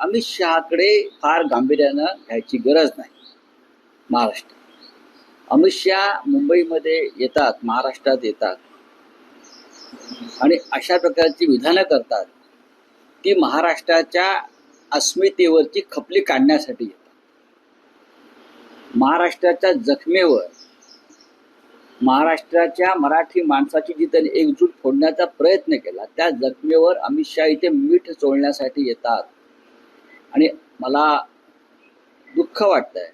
अमित शहाकडे फार गांभीर्यानं घ्यायची गरज नाही. महाराष्ट्र. अमित शहा मुंबईमध्ये येतात महाराष्ट्रात येतात. आणि अशा प्रकारची विधानं करतात ती महाराष्ट्राच्या अस्मितेवरची खपली काढण्यासाठी येतात. महाराष्ट्राच्या जखमेवर महाराष्ट्राच्या मराठी माणसाची जी त्यांनी एकजूट फोडण्याचा प्रयत्न केला त्या जखमेवर अमित शहा इथे मीठ चोळण्यासाठी येतात. आणि मला दुःख वाटतंय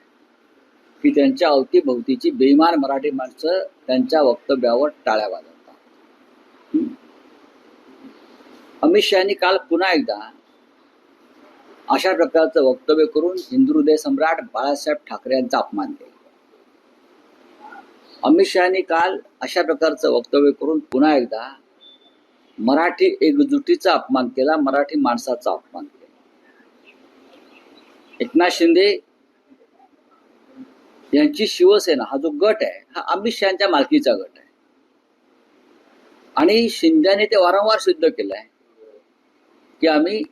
की त्यांच्या अवतीभोवतीची बेईमान मराठी माणसं त्यांच्या वक्तव्यावर टाळ्या वाजवतात. अमित शहानी काल पुन्हा एकदा अशा प्रकारचं वक्तव्य करून हिंदू हृदय सम्राट बाळासाहेब ठाकरे यांचा अपमान केला. अमित शहानी काल अशा प्रकारचं वक्तव्य करून पुन्हा एकदा मराठी एकजुटीचा अपमान केला मराठी माणसाचा अपमान केला. एकनाथ शिंदे यांची शिवसेना हा जो गट आहे हा अमित शहाच्या मालकीचा गट आहे. आणि शिंद्याने ते वारंवार सिद्ध केलं आहे की आम्ही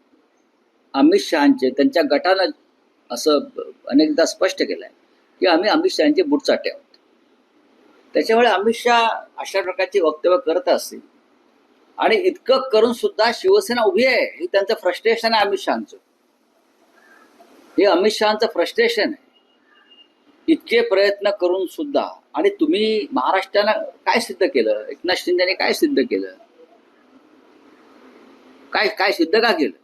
अमित शहाचे त्यांच्या गटानं असं अनेकदा स्पष्ट केलंय की आम्ही अमित शहाचे बुटचाटे आहोत. त्याच्यामुळे अमित शहा अशा प्रकारची वक्तव्य करत असतील. आणि इतकं करून सुद्धा शिवसेना उभी आहे हे त्यांचं फ्रस्ट्रेशन आहे अमित शहाचं. हे अमित शहाचं फ्रस्ट्रेशन आहे. इतके प्रयत्न करून सुद्धा आणि तुम्ही महाराष्ट्रानं काय सिद्ध केलं? एकनाथ शिंदेने काय सिद्ध केलं? काय काय सिद्ध का केलं?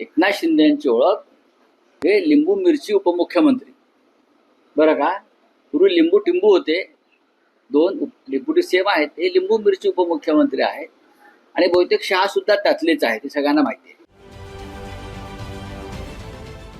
एकनाथ शिंदे यांची ओळख हे लिंबू मिरची उपमुख्यमंत्री. बरं का? पूर्वी लिंबू टिंबू होते. दोन उप- डेप्युटी आहेत. हे लिंबू मिरची उपमुख्यमंत्री आहेत. आणि बहुतेक शहा सुद्धा त्यातलेच आहे ते सगळ्यांना माहिती आहे.